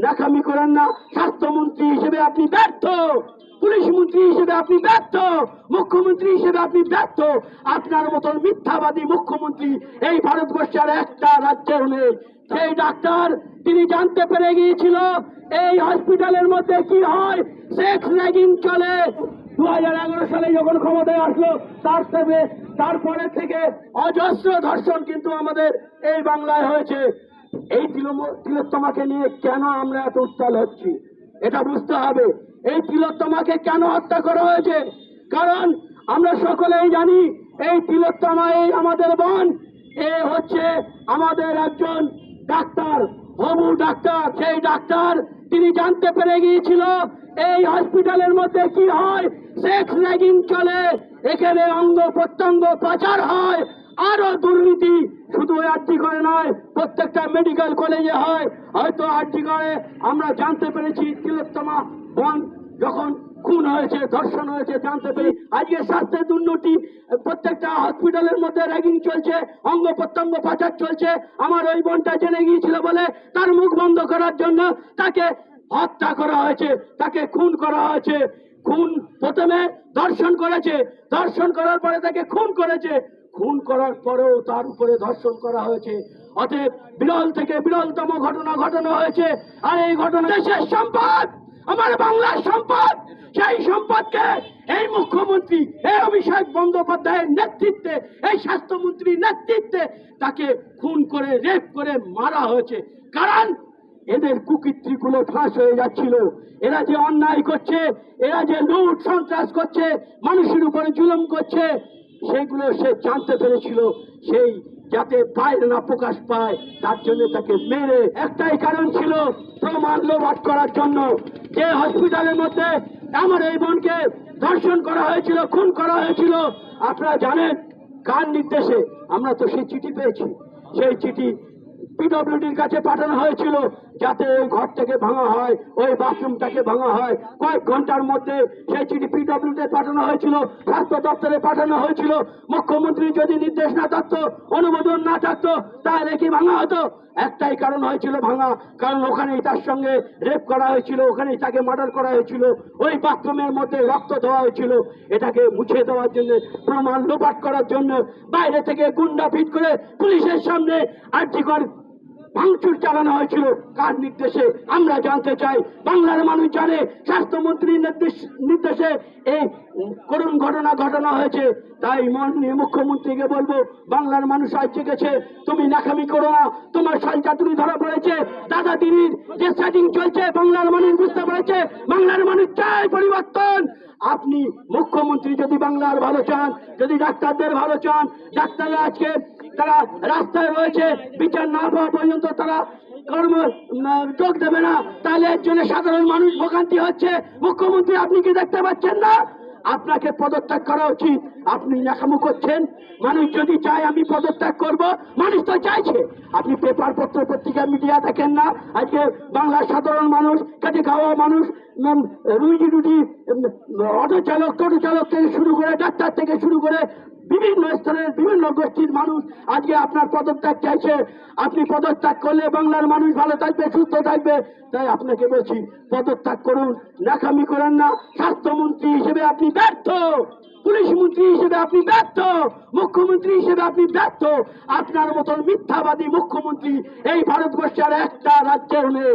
নাকামি করেন না। স্বাস্থ্যমন্ত্রী হিসেবে আপনি ব্যর্থ। পুলিশ মন্ত্রী হিসেবে আপনি ব্যর্থ। মুখ্যমন্ত্রী হিসেবে আপনি ব্যর্থ। আপনার মতন মিথ্যাবাদী মুখ্যমন্ত্রী এই ভারতবর্ষের একটা রাজ্যেও নেই। সেই ডাক্তার, তিনি জানতে পেরে গিয়েছিল, এই হসপিটালের মধ্যে কি হয়? সেক্স র্যাগিং চলে। দু হাজার এগারো সালে যখন ক্ষমতায় আসলো, তার থেকে, তারপরে থেকে অজস্র ধর্ষণ কিন্তু আমাদের এই বাংলায় হয়েছে। এই তিলোত্তমাকে নিয়ে কেন আমরা এত উত্তাল হচ্ছি? এটা বুঝতে হবে। এই তিলোত্তমাকে কেন হত্যা করা হয়েছে? কারণ আমরা সকলেই জানি, এই তিলোত্তমা, এই আমাদের বোন, এ হচ্ছে আমাদের একজন ডাক্তার, হবু ডাক্তার। সেই ডাক্তার তিনি জানতে পেরে গিয়েছিল, এই হসপিটালের মধ্যে কি হয়? সেক্স র্যাগিং চলে। এখানে অঙ্গ প্রত্যঙ্গ পাচার হয়। আরও দুর্নীতি শুধু ওই করে নয়, প্রত্যেকটা মেডিকেল কলেজে হয়। হয়তো আরটি করে, আমরা জানতে পেরেছি তিলোত্তমা বন যখন খুন হয়েছে, ধর্ষণ হয়েছে, জানতে পেরে আজকে স্বাস্থ্যের দুর্নীতি, প্রত্যেকটা হসপিটালের মধ্যে র্যাগিং চলছে, অঙ্গ প্রত্যঙ্গ পাচার চলছে। আমার ওই বোনটা জেনে গিয়েছিল বলে তার মুখ বন্ধ করার জন্য তাকে হত্যা করা হয়েছে, তাকে খুন করা হয়েছে। খুন প্রথমে ধর্ষণ করেছে, ধর্ষণ করার পরে তাকে খুন করেছে। খুন করার পরেও তার উপরে ধর্ষণ করা হয়েছে। অতএব বিরল থেকে বিরলতম ঘটনা ঘটানো হয়েছে। আর এই ঘটনা দেশের সম্পদ, আমার বাংলার সম্পদ, সেই সম্পদকে এই মুখ্যমন্ত্রী, এই অভিষেক বন্দ্যোপাধ্যায়ের নেতৃত্বে, এই স্বাস্থ্যমন্ত্রীর নেতৃত্বে তাকে খুন করে, রেপ করে মারা হয়েছে। কারণ এদের কুকীর্তিগুলো ফাঁস হয়ে যাচ্ছিল। এরা যে অন্যায় করছে, এরা যে লুট, সন্ত্রাস করছে, মানুষের উপরে জুলুম করছে সেগুলো সে জানতে পেরেছিল, সেই যাতে বাইরে না প্রকাশ পায়, তার জন্য তাকে মেরে একটাই কারণ ছিল প্রমাণ লোপাট করার জন্য। যে হসপিটালের মধ্যে আমার এই বোনকে ধর্ষণ করা হয়েছিল, খুন করা হয়েছিল, আপনারা জানেন কার নির্দেশে? আমরা তো সেই চিঠি পেয়েছি। সেই চিঠি পিডব্লিউডির কাছে পাঠানো হয়েছিল। যাতে ওই ঘরটাকে ভাঙা হয়, ওই বাথরুমটাকে ভাঙা হয়। কয়েক ঘণ্টার মধ্যে সেই চিঠি পিডব্লিউতে পাঠানো হয়েছিল, স্বাস্থ্য দপ্তরে পাঠানো হয়েছিল। মুখ্যমন্ত্রী যদি নির্দেশ না থাকতো, অনুমোদন না থাকতো, তাহলে কি ভাঙা হতো? একটাই কারণ হয়েছিল ভাঙা। কারণ ওখানেই তার সঙ্গে রেপ করা হয়েছিল, ওখানেই তাকে মার্ডার করা হয়েছিল। ওই বাথরুমের মধ্যে রক্ত দেওয়া হয়েছিল। এটাকে মুছে দেওয়ার জন্য, প্রমাণ লোপাট করার জন্য, বাইরে থেকে গুন্ডা ফিট করে পুলিশের সামনে আর্জিকর ভাঙচুর চালানো হয়েছিল। কার নির্দেশে? আমরা জানতে চাই, বাংলার মানুষ জানে, স্বাস্থ্যমন্ত্রীর নির্দেশ নির্দেশে এই করুণ ঘটনা ঘটানো হয়েছে। তাই মুখ্যমন্ত্রীকে বলব, বাংলার মানুষ আজ জেগেছে। তুমি নাকামি করো না, তোমার সালচাতুরি ধরা পড়েছে। দাদা দিদির যে সেটিং চলছে, বাংলার মানুষ বুঝতে পেরেছে, বাংলার মানুষ চায় পরিবর্তন। আপনি মুখ্যমন্ত্রী যদি বাংলার ভালো চান, যদি ডাক্তারদের ভালো চান, ডাক্তাররা আজকে তারা রাস্তায় রয়েছে, বিচার না পাওয়া পর্যন্ত তারা কর্ম যোগ দেবে না। তাহলে এর জন্য সাধারণ মানুষ ভোগান্তি হচ্ছে। মুখ্যমন্ত্রী, আপনি কি দেখতে পাচ্ছেন না? আপনাকে পদত্যাগ করা উচিত। আপনি নাকামু করছেন। মানুষ যদি চায় আমি পদত্যাগ করব, মানুষ তো চাইছে। আপনি পেপার পত্র, পত্রিকা মিডিয়া দেখেন না। আজকে বাংলার সাধারণ মানুষ, খেটে খাওয়া মানুষ রুজি রুটি অটো চালক টোটো চালক থেকে শুরু করে, ডাক্তার থেকে শুরু করে বিভিন্ন স্তরের বিভিন্ন গোষ্ঠীর মানুষ আজকে আপনার পদত্যাগ চাইছে। আপনি পদত্যাগ করলে বাংলার মানুষ ভালো থাকবে, সুস্থ থাকবে। তাই আপনাকে বলছি, পদত্যাগ করুন। নাকামি করেন না। স্বাস্থ্যমন্ত্রী হিসেবে আপনি ব্যর্থ। পুলিশ মন্ত্রী হিসেবে আপনি ব্যর্থ। মুখ্যমন্ত্রী হিসেবে আপনি ব্যর্থ। আপনার মতন মিথ্যাবাদী মুখ্যমন্ত্রী এই ভারতবর্ষের একটা রাজ্যেও নেই।